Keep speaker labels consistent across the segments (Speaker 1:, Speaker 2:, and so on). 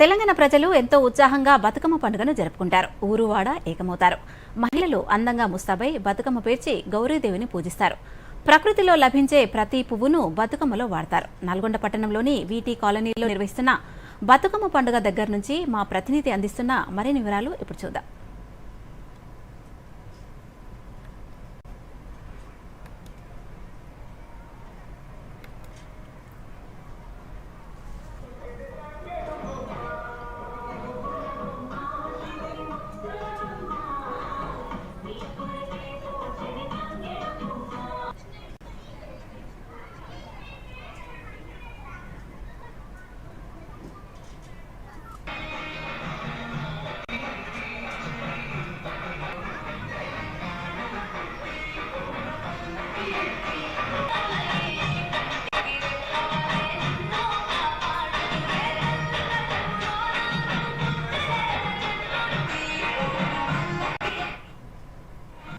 Speaker 1: తెలంగాణ ప్రజలు ఎంతో ఉత్సాహంగా బతుకమ్మ పండుగను జరుపుకుంటారు. ఊరువాడ ఏకమవుతారు. మహిళలు అందంగా ముస్తాబై బతుకమ్మ పేర్చి గౌరీదేవిని పూజిస్తారు. ప్రకృతిలో లభించే ప్రతి పువ్వును బతుకమ్మలో వాడతారు. నల్గొండ పట్టణంలోని వీటి కాలనీలో నిర్వహిస్తున్న బతుకమ్మ పండుగ దగ్గర నుంచి మా ప్రతినిధి అందిస్తున్న మరిన్ని వివరాలు ఇప్పుడు చూద్దాం.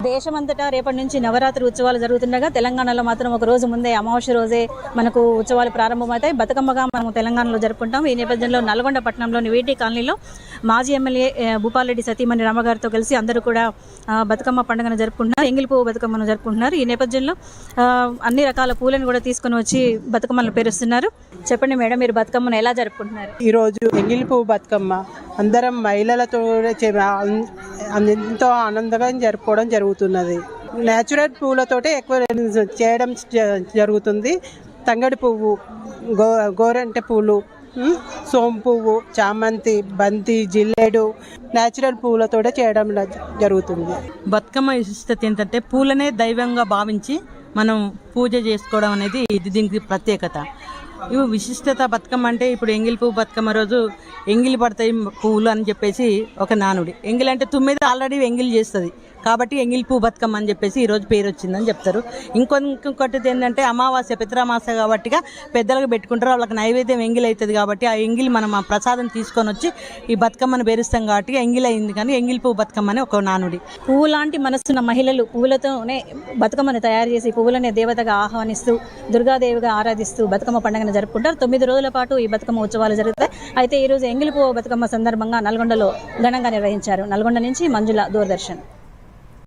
Speaker 2: దేశమంతటా రేపటి నుంచి నవరాత్రి ఉత్సవాలు జరుగుతుండగా తెలంగాణలో మాత్రం ఒక రోజు ముందే అమావాస్య రోజే మనకు ఉత్సవాలు ప్రారంభమవుతాయి. బతుకమ్మగా మనం తెలంగాణలో జరుపుకుంటాం. ఈ నేపథ్యంలో నల్గొండ పట్టణంలోని వీటి కాలనీలో మాజీ ఎమ్మెల్యే భూపాలరెడ్డి సతీమణి రామగారితో కలిసి అందరూ కూడా బతుకమ్మ పండుగను జరుపుకుంటున్నారు. ఎంగిలి పువ్వు బతుకమ్మను జరుపుకుంటున్నారు. ఈ నేపథ్యంలో అన్ని రకాల పూలను కూడా తీసుకొని వచ్చి బతుకమ్మలను పేరుస్తున్నారు. చెప్పండి మేడం మీరు బతుకమ్మను ఎలా జరుపుకుంటున్నారు?
Speaker 3: ఈరోజు ఎంగిలి పువ్వు బతుకమ్మ అందరం మహిళలతో చే- ఎంతో ఆనందంగా జరుపుకోవడం జరుగుతున్నది. న్యాచురల్ పువ్వులతోటే ఎక్కువ చేయడం జ- జరుగుతుంది. తంగడి పువ్వు గో గోరంటె పూలు సోం పువ్వు చామంతి బంతి జిల్లేడు న్యాచురల్ పువ్వులతోటే చేయడం జరుగుతుంది.
Speaker 4: బతుకమ్మ విశిష్టత ఏంటంటే పూలనే దైవంగా భావించి మనం పూజ చేసుకోవడం అనేది ఇది దీనికి ప్రత్యేకత. ఇవి విశిష్టత బతుకమ్మ అంటే ఇప్పుడు ఎంగిలి పువ్వు బతుకమ్మ రోజు ఎంగిలి పడతాయి పువ్వులు అని చెప్పేసి ఒక నానుడి. ఎంగిలి అంటే తుమ్మిది ఆల్రెడీ ఎంగిలి చేస్తుంది. కాబట్టి ఎంగిలి బతుకమ్మ అని చెప్పేసి ఈరోజు పేరు వచ్చిందని చెప్తారు. ఇంకొ ఇంకొకటి ఏంటంటే అమావాస్య పిత్రామాస కాబట్టిగా పెద్దలకు పెట్టుకుంటారు. వాళ్ళకి నైవేద్యం ఎంగిల్ అవుతుంది కాబట్టి ఆ ఎంగిలి మనం ఆ ప్రసాదం తీసుకొని వచ్చి ఈ బతుకమ్మను పేరుస్తాం కాబట్టి ఎంగిల్ అయింది కానీ ఎంగిలి పువ్వు బతుకమ్మ అని ఒక నానుడి.
Speaker 2: పువ్వు లాంటి మనసున్న మహిళలు పువ్వులతోనే బతుకమ్మను తయారు చేసి పువ్వులనే దేవతగా ఆహ్వానిస్తూ దుర్గాదేవిగా ఆరాధిస్తూ బతుకమ్మ పండుగను జరుపుకుంటారు. తొమ్మిది రోజుల పాటు ఈ బతుకమ్మ ఉత్సవాలు జరుగుతాయి. అయితే ఈరోజు ఎంగిలి పువ్వు బతుకమ్మ సందర్భంగా నల్గొండలో ఘనంగా నిర్వహించారు. నల్గొండ నుంచి మంజుల దూరదర్శన్.